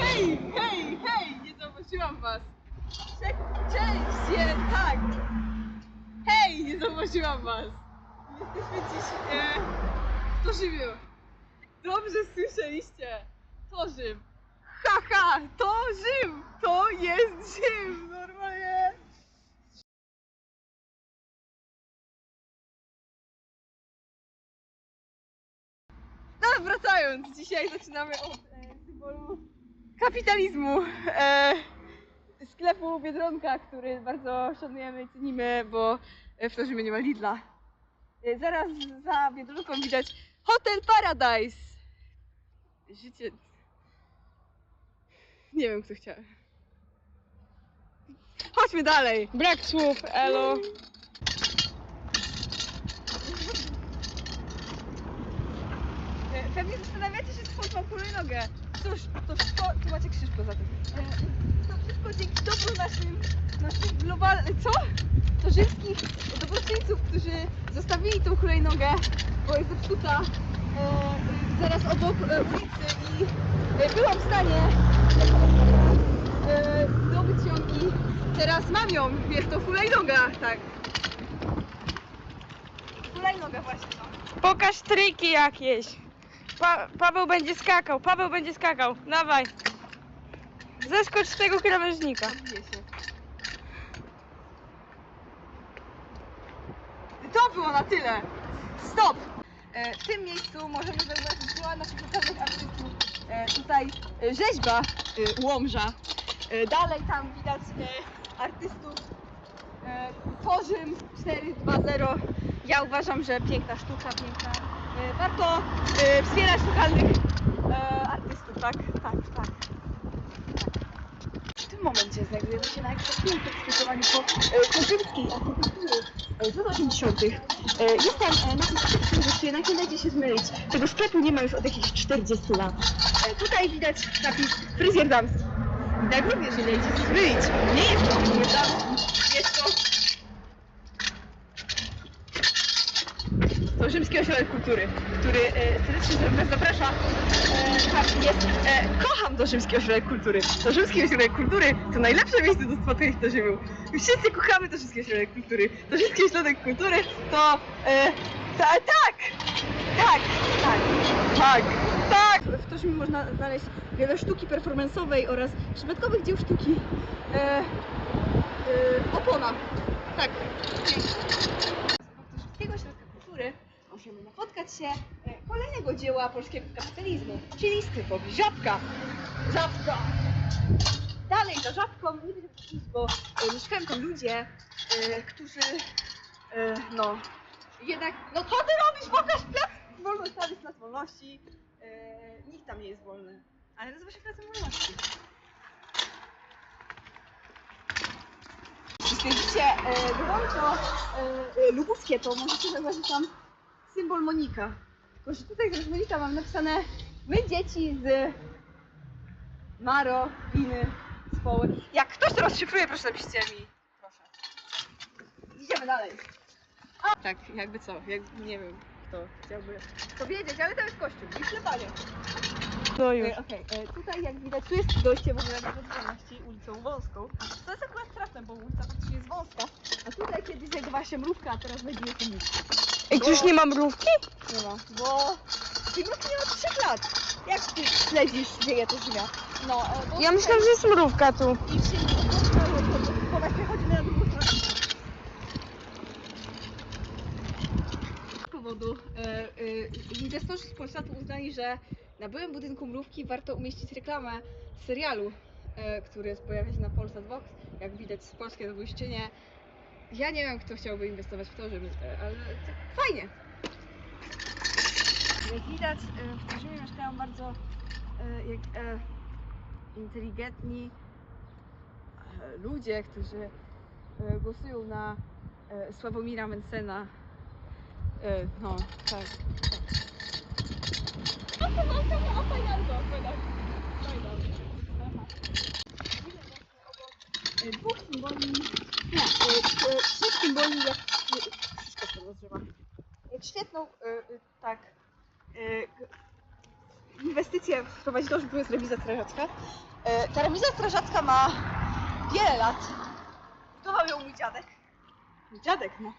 Hej, hej, hej! Nie zauważyłam was! Cze- Cześć, je, tak! Hej, nie zauważyłam was! Jesteśmy dziś e, w Torzymiu. Dobrze słyszeliście! To Rzym! Haha, to Rzym! To jest Rzym! Normalnie! No, wracając, dzisiaj zaczynamy od e, symbolu kapitalizmu. E, sklepu Biedronka, który bardzo szanujemy i cenimy, bo e, w Torzymie nie ma Lidla. E, zaraz za Biedronką widać Hotel Paradise. Życie... Nie wiem, co chciałem. Chodźmy dalej. Brak słów, elo. Pewnie zastanawiacie się, skąd mam hulajnogę. Cóż, to wszystko, tu macie krzyż poza tym. E, To wszystko dzięki dobru naszym, naszych globalnych, co? To rzymskich dobroczyńców, którzy zostawili tą hulajnogę, bo jest zepsuta e, zaraz obok e, ulicy i e, byłam w stanie e, zdobyć ją i teraz mam ją. Jest to hulajnoga, tak. Hulajnoga właśnie, no. Pokaż triki jakieś. Pa Paweł będzie skakał, Paweł będzie skakał. Dawaj. Zeskocz z tego krawężnika. To było na tyle! Stop! E, w tym miejscu możemy zauważyć dzieła naszych lokalnych artystów. Tutaj rzeźba e, Łomża. E, dalej tam widać artystów e, Torzym 420. Ja uważam, że piękna sztuka, piękna. E, warto e, wspierać lokalnych e, artystów, tak? Tak, tak. W tym momencie znajdujemy się na ekspresyjnym eksplorowaniu po e, kozymskiej architektury lat 80. E, jest tam e, napis sklepy, który na nie dajcie się zmylić. Tego sklepu nie ma już od jakichś 40 lat. Tutaj widać napis fryzjer damski. Tak również nie dajcie się zmylić. Nie jest to fryzjer damski, jest to... Rzymski Ośrodek Kultury, który e, serdecznie Was zaprasza. E, jest. E, kocham to Rzymski Ośrodek Kultury. To Rzymski Ośrodek Kultury to najlepsze miejsce do spotkania w Torzymiu. Wszyscy kochamy to Rzymski Ośrodek Kultury. To Rzymski Ośrodek Kultury to... E, ta, tak! Tak! Tak! Tak! Tak! W Torzymiu można znaleźć wiele sztuki performance'owej oraz przypadkowych dzieł sztuki. E, e, opona. Tak. Rzymskiego Ośrodka Kultury możemy napotkać się e, kolejnego dzieła polskiego kapitalizmu, czyli sklepowi Żabka. Żabka! Dalej za Żabką, nie będę bo e, mieszkają tam ludzie, e, którzy, no, jednak, no co ty robisz? Pokaż plac wolności, tam jest plac wolności. Nikt tam nie jest wolny, ale nazywa się placem wolności. Jeśli widzicie e, lubuskie, to możecie zauważyć tam symbol Monika. Tylko, że tutaj zamiast Monika mam napisane my dzieci z Maro, Winy, Społy. Jak ktoś to rozszyfruje, proszę napiszcie mi. Proszę. Idziemy dalej. A, tak, jakby co, jak, nie wiem kto chciałby to wiedzieć, ale to jest kościół i ślepanie. To już. E, Okej, e, tutaj jak widać, tu jest dojście w ogóle na wolności ulicą wąską. To jest akurat trafne, bo ulica faktycznie jest wąska. A tutaj kiedyś znajdowała się mrówka, a teraz znajduje się nic. Ej, tu już nie ma mrówki? Nie ma, bo tej mrówki nie ma 3 lat. Jak ty śledzisz dzieje to ziemia? No, e, bo Ja myślałam, że jest mrówka tu. I się nie bo właśnie chodzimy na drugą stronę. Z powodu e, e, inwestorzy z Polsatu uznali, że na byłym budynku mrówki warto umieścić reklamę serialu, e, który pojawia się na Polsat Vox, jak widać z polskiej na Błyszczynie. Ja nie wiem, kto chciałby inwestować w to, żeby, e, ale to fajnie. Jak widać, e, w Torzymie mieszkają bardzo e, jak, e, inteligentni ludzie, którzy głosują na Sławomira Mencena. No, tak. E, Dwóch symboli, nie, e, e, trzech symboli jak... Wszystko to rozżywa. E, świetną, y, y, tak, y, inwestycję wprowadzić to, że jest remiza strażacka. E, Ta remiza strażacka ma wiele lat. Budował ją mój dziadek. Mój dziadek, no.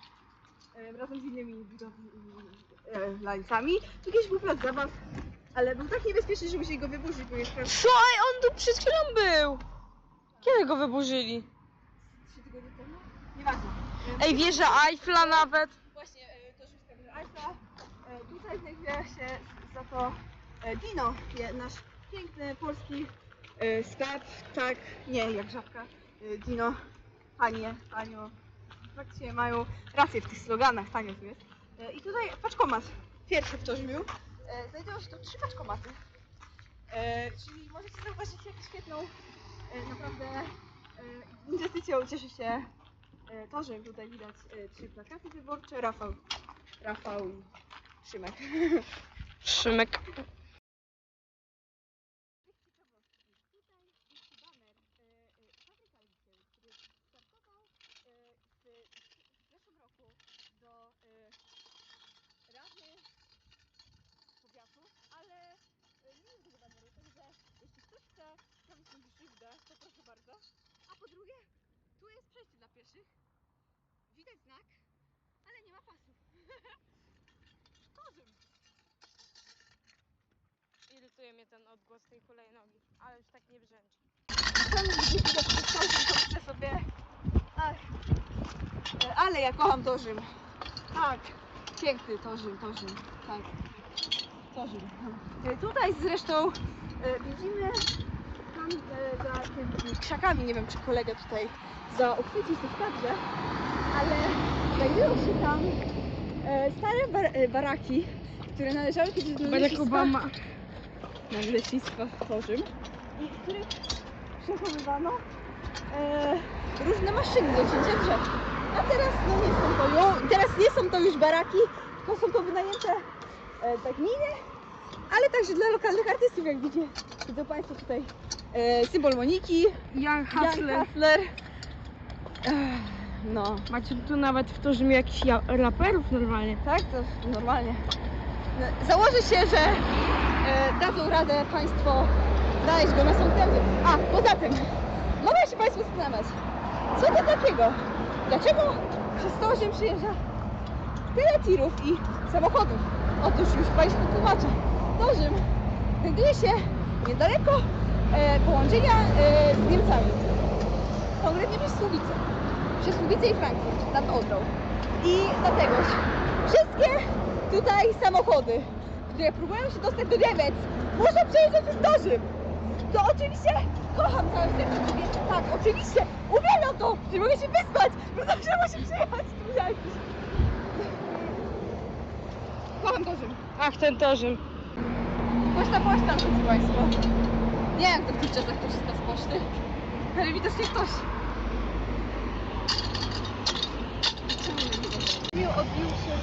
E, Razem z innymi budowlańcami. Tu kiedyś był plac zabaw, ale był tak niebezpieczny, że musieli go wyburzyć, bo jest Co? On tu przed chwilą był! Kiedy go wyburzyli? 3 tygodnie temu. Nieważne. Ej, wieża Eiffla nawet. Właśnie, e, to Rzymska Wieża Eiffla. E, Tutaj znajduje się za to e, Dino, je- nasz piękny polski e, sklep. Tak, nie jak żabka. E, Dino, panie, panio. Faktycznie mają rację w tych sloganach, tanio tu jest. E, I tutaj paczkomat, pierwszy w Torzmiu. E, Znajdują się tu trzy paczkomaty. E, Czyli możecie zauważyć jak świetną, naprawdę e, inwestycją cieszy się E, To, że tutaj widać e, trzy plakaty wyborcze, Rafał, Rafał i Szymek. Szymek. Tutaj jest baner Patryka Licy, który startował e, w, w zeszłym roku do e, Rady Powiatu, ale e, nie jest tego baneru, także jeśli ktoś chce zrobić mi krzywdę, to proszę bardzo. A po drugie, tu jest przejście dla pieszych, widać znak, ale nie ma pasów. Korzym. Irytuje mnie ten odgłos tej hulajnogi, ale już tak nie brzęczy. To to myślę sobie, ach, ale ja kocham Torzym. Tak, piękny Torzym, Torzym, tak. Torzym. E, Tutaj zresztą e, widzimy tam e, za tymi krzakami, nie wiem czy kolega tutaj zaochwycił tych kadrze, ale znajdują się tam stare bar baraki, które należały kiedyś do Barack Obama. Na leśnictwa w Chorzym i w których przechowywano e, różne maszyny do cięcia drzew. A teraz no nie są to ju- teraz nie są to już baraki, tylko są to wynajęte e, tak miny, ale także dla lokalnych artystów, jak widzicie. Widzą Państwo tutaj e, symbol Moniki, Jan Hustler. Hustler. Ech, No, Macie tu nawet w Torzymie jakichś ja- raperów normalnie. tak? To normalnie. No, Założę się, że e, dadzą radę Państwo znaleźć go na SoundCloudzie. A, poza tym, mogę się Państwo zastanawiać, co to takiego? Dlaczego przez to, że przyjeżdża tyle tirów i samochodów? Otóż już Państwu tłumaczę. To Rzym znajduje się niedaleko e, połączenia e, z Niemcami. Konkretnie przez Słubice. Przez Słubice i Frankfurt nad Odrą. I dlatego wszystkie tutaj samochody, które próbują się dostać do Niemiec, muszą przejeżdżać już do Rzym. To oczywiście kocham całym sercem Rzym. Tak, oczywiście uwielbiam to, że mogę się wyspać, bo zawsze muszę przyjechać tu jakiś. Kocham to Rzym. Ach, ten Torzym. Poczta poczta, drodzy Państwo. Nie wiem, kto w tych czasach korzysta z poczty, ale widocznie ktoś. Miło odbił się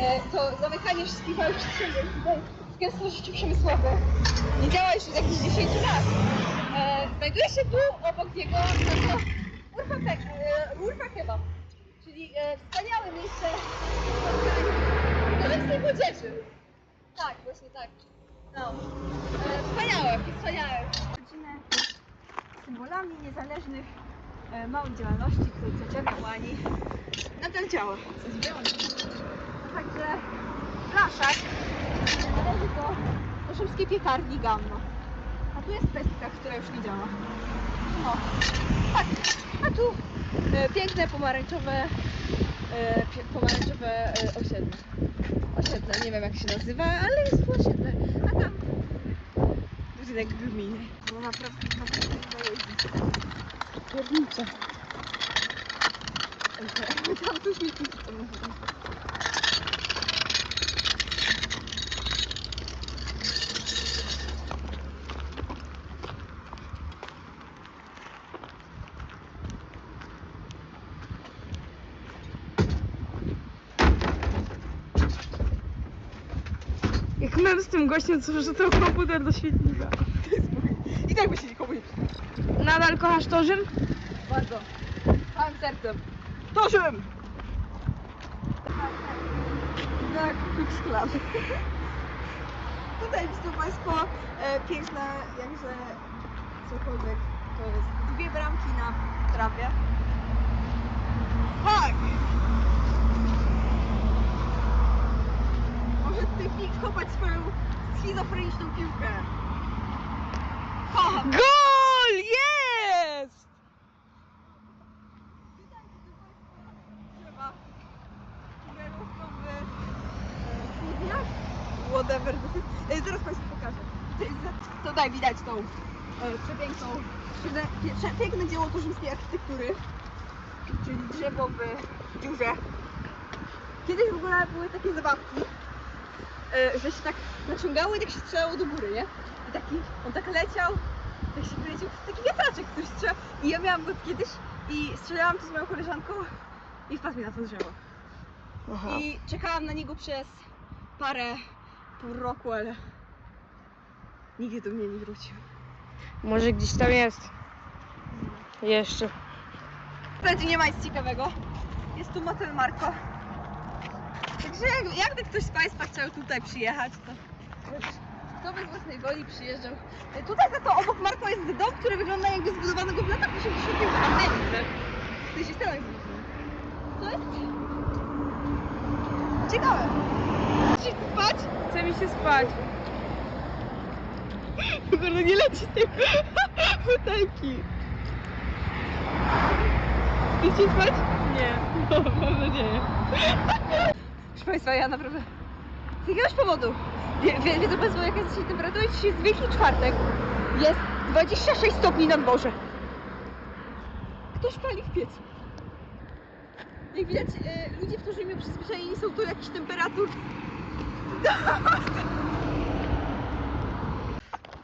e, to zamykanie wszystkich małych przedsiębiorstw w gęstości przemysłowe. Nie działa już od jakichś 10 lat. E, znajduje się tu obok niego Urfa, e, Kebab, czyli e, wspaniałe miejsce nocnej młodzieży. Tak, właśnie tak. No. E, wspaniałe, wspaniałe. Rodzinę symbolami niezależnych małych działalności, które zaczerpał Ani, nadal działa. Także Blaszak należy do, rzymskiej piekarni Gamma. A tu jest pestka, która już nie działa. No, tak. A tu e, piękne pomarańczowe, e, pie, pomarańczowe e, osiedle. Osiedle, nie wiem jak się nazywa, ale jest tu osiedle. A tam budynek gminy. No naprawdę, naprawdę chyba jeździ. Piernicze. Tam tu śmietniki. Jak mem z tym gościem, co wrzucał komputer do świetnika. I tak by się nikomu nie przyda. Nadal kochasz Torzym? Bardzo. Całym sercem. To Rzym! na Klux Klan. Tutaj widzą Państwo e, piękne, jakże cokolwiek to jest. Dwie bramki na trawie. Tak! Może tutaj Pik kopać swoją schizofreniczną piłkę. Kocham! Gol! Jest! drzewa, które rosną w e, studniach. Whatever Zaraz Państwu pokażę. Tutaj widać tą e, przepiękną, piękne, pie- piękne dzieło turzyńskiej architektury, czyli drzewo w dziurze. Kiedyś w ogóle były takie zabawki, e, że się tak naciągało i tak się strzelało do góry, nie? I taki, on tak leciał, tak się kręcił, taki wiatraczek ktoś strzela. I ja miałam go kiedyś i strzelałam to z moją koleżanką i wpadł mi na to drzewo. Aha. I czekałam na niego przez parę, pół roku, ale nigdy do mnie nie wrócił. Może gdzieś tam jest. Jeszcze. Wtedy nie ma nic ciekawego. Jest tu motel Marko. Także jak, jakby ktoś z Państwa chciał tutaj przyjechać, to kto bez własnej woli przyjeżdżał. Tutaj za to obok Marko jest dom, który wygląda jakby zbudowanego w latach 80. w Ameryce. W sensie Stanach Zjednoczonych. To jest ciekawe. Chcesz spać? Chce mi się spać. Ogóle nie leci z tej butelki. Chcecie spać? Nie. No, mam nadzieję. Proszę Państwa, ja naprawdę z jakiegoś powodu, wie, wie, wiedzą Państwo jaka jest dzisiaj temperatura? Dzisiaj jest Wielki Czwartek, jest 26 stopni na dworze. Ktoś pali w piecu. Jak widać, e, ludzie, którzy mnie przyzwyczajeni są do jakichś temperatur.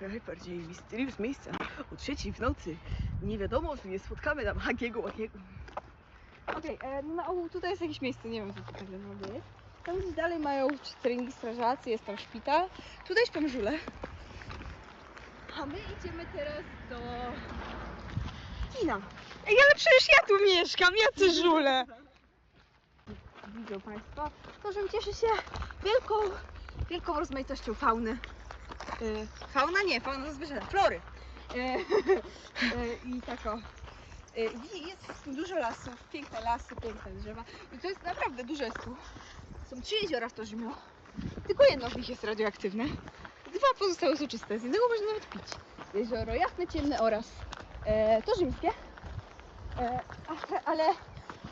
Najbardziej misterious miejsca o trzeciej w nocy. Nie wiadomo, czy nie spotkamy tam Hagiego Łagiego. Okej, okay, no tutaj jest jakieś miejsce, nie wiem co to tak naprawdę jest. Tam gdzieś dalej mają treningi strażacy, jest tam szpital. Tutaj śpią żule. A my idziemy teraz do kina. Ej, ale przecież ja tu mieszkam, ja tu żule. Widzą Państwo, to, że cieszy się wielką, wielką rozmaitością fauny. Y, fauna nie, fauna to zwierzęta, flory. Y, y, I tak o. Y, i jest dużo lasów, piękne lasy, piękne drzewa. I to jest naprawdę dużo jest tu. Są trzy jeziora w Torzymio. Tylko jedno z nich jest radioaktywne. Dwa pozostałe są czyste, z jednego można nawet pić. Jezioro Jasne, Ciemne oraz e, Torzymskie. E, a- ale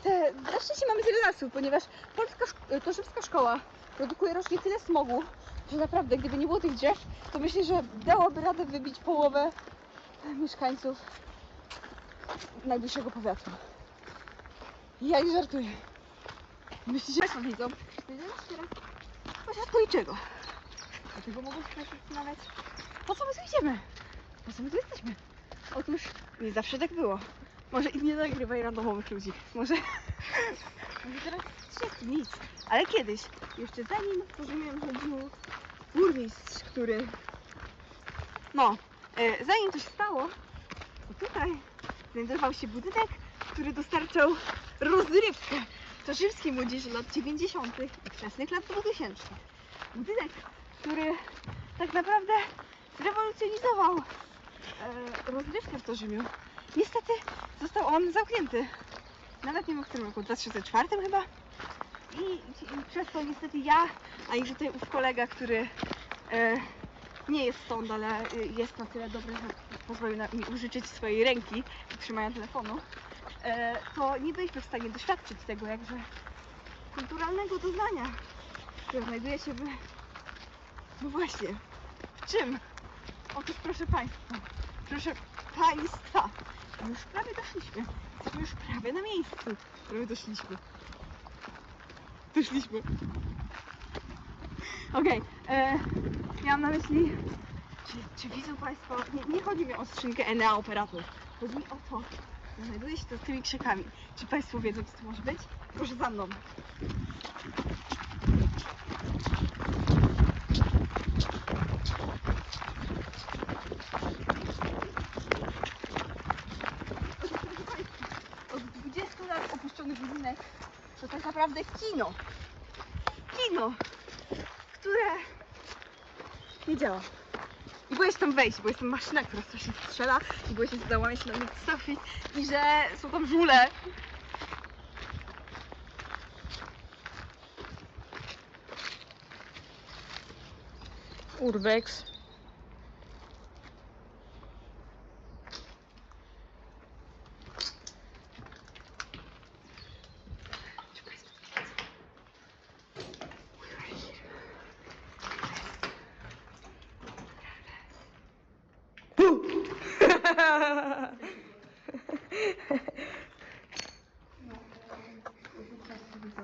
te, na szczęście mamy tyle lasów, ponieważ polska torzymska szkoła produkuje rocznie tyle smogu, że naprawdę gdyby nie było tych drzew, to myślę, że dałoby radę wybić połowę mieszkańców najbliższego powiatu. Ja nie żartuję. Myślicie, że widzą? Teraz pośrodku niczego. Dlatego mogą się zastanawiać, po co my tu idziemy? Po co my tu jesteśmy? Otóż nie zawsze tak było. Może i nie nagrywaj randomowych ludzi. Może, może teraz jest nic. Ale kiedyś, jeszcze zanim pożymiłem chodził burmistrz, który... No, e, zanim to się stało, to tutaj znajdował się budynek, który dostarczał rozrywkę torzywskiej młodzieży lat 90. i wczesnych lat 2000. Budynek, który tak naprawdę zrewolucjonizował e, rozrywkę w Torzymiu. Niestety został on zamknięty. Nawet nie wiem w którym roku, w 2004 chyba. I, i przez to niestety ja, a i tutaj ów kolega, który e, nie jest stąd, ale e, jest na tyle dobry, że pozwolił mi użyczyć swojej ręki trzymania telefonu, e, to nie byliśmy w stanie doświadczyć tego jakże kulturalnego doznania, które znajduje się w... No właśnie, w czym? Otóż proszę Państwa, proszę Państwa, już prawie doszliśmy. Jesteśmy już prawie na miejscu. Prawie doszliśmy. Doszliśmy. Okej, e, ja mam na myśli, czy, czy widzą Państwo, nie, nie chodzi mi o skrzynkę Enea Operator. Chodzi mi o to, że znajduje się to z tymi krzykami. Czy Państwo wiedzą, co to może być? Proszę za mną. naprawdę kino. Kino, które nie działa. I boję się tam wejść, bo jestem maszyna, która strasznie strzela i boję się, się na mnie Sofi i że są tam żule. Urbex.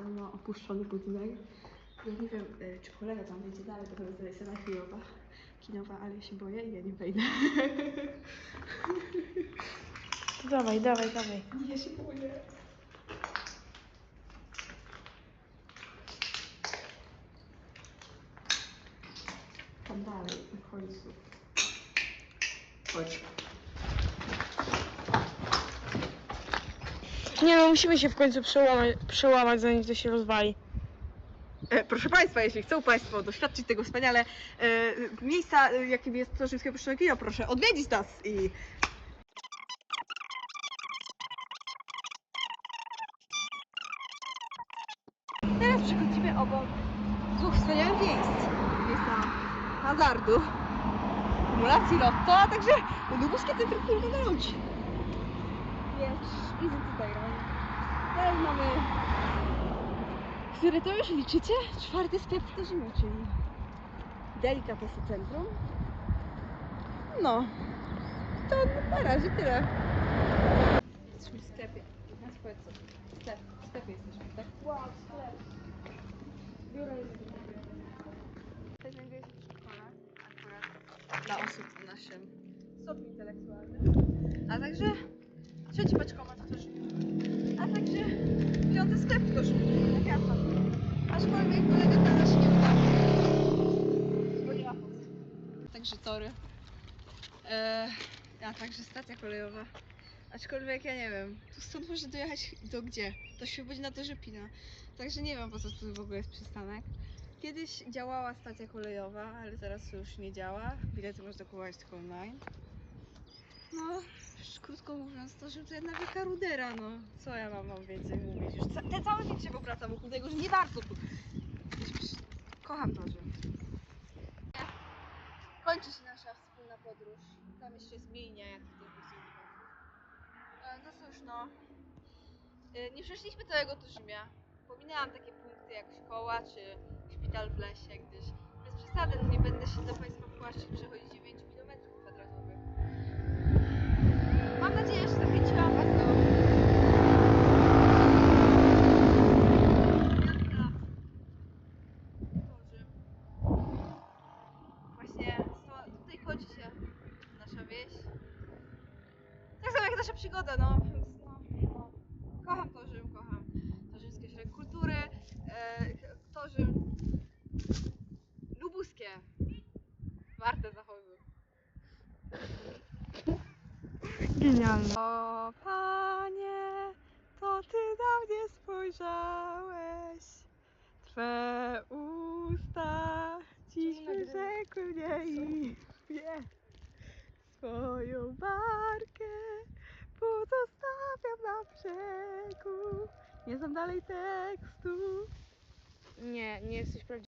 Ma opuszczony budynek. Ja nie wiem, e, czy kolega tam wejdzie dalej, bo to jest scena chwilowa, kinowa, ale ja się boję i ja nie wejdę. dawaj, dawaj, dawaj. Ja się boję. Tam dalej, na końcu. Chodź. Nie no, musimy się w końcu przełamać, przełamać zanim to się rozwali. E, proszę Państwa, jeśli chcą Państwo doświadczyć tego wspaniale e, miejsca, e, jakim jest to Rzymskie Opuszczone Kino, proszę odwiedzić nas i Teraz przechodzimy obok dwóch wspaniałych miejsc. Miejsca hazardu, kumulacji lotto, a także lubuskie centrum kultury ludzi. Easy tutaj, Dalej mamy który to już liczycie? Czwarty sklep w Rzymie, czyli Delikatesy Centrum. No, to na razie tyle. Jesteśmy w sklepie. Na powiedz co? Sklep, w sklepie jesteśmy, tak? Wow, sklep. Biuro jest Tutaj znajduje się przedszkole, akurat dla osób w naszym stopniu intelektualnym. A także trzeci paczkomat także piąty sklep w Torzymie, na Fiata. Aczkolwiek kolega teraz się nie udało. Bo nie ma. Także tory. Eee, a także stacja kolejowa. Aczkolwiek ja nie wiem, tu stąd można dojechać do gdzie? To się będzie na torze Pina. Także nie wiem po co tu w ogóle jest przystanek. Kiedyś działała stacja kolejowa, ale teraz już nie działa. Bilety można kupować tylko online. No, krótko mówiąc, to że to jedna wielka rudera, no. Co ja mam, mam więcej mówić? Już ca- ten cały dzień się powraca wokół tego, że nie warto tu. Kocham to, że... Kończy się nasza wspólna podróż. Tam jeszcze zmienia, jak w tej. E, No cóż, no. E, Nie przeszliśmy całego Turzymia. Pominęłam takie punkty jak szkoła czy szpital w lesie, gdyż bez przesady no nie będę się dla Państwa płaszczyć przechodzić 9 km kwadratowych. Mam nadzieję, że zachęciłam Was do miasta Torzym. Właśnie stąd, tutaj chodzi się nasza wieś. Tak samo jak nasza przygoda, no. Więc no, no. Kocham Torzym, kocham Torzymski Ośrodek Kultury, e, Torzym lubuskie. Warte zachodu. Genialne. O panie, to ty na mnie spojrzałeś. Twe usta dziś wyrzekły mnie i wie. Swoją barkę pozostawiam na brzegu. Nie znam dalej tekstu. Nie, nie jesteś prawdziwy.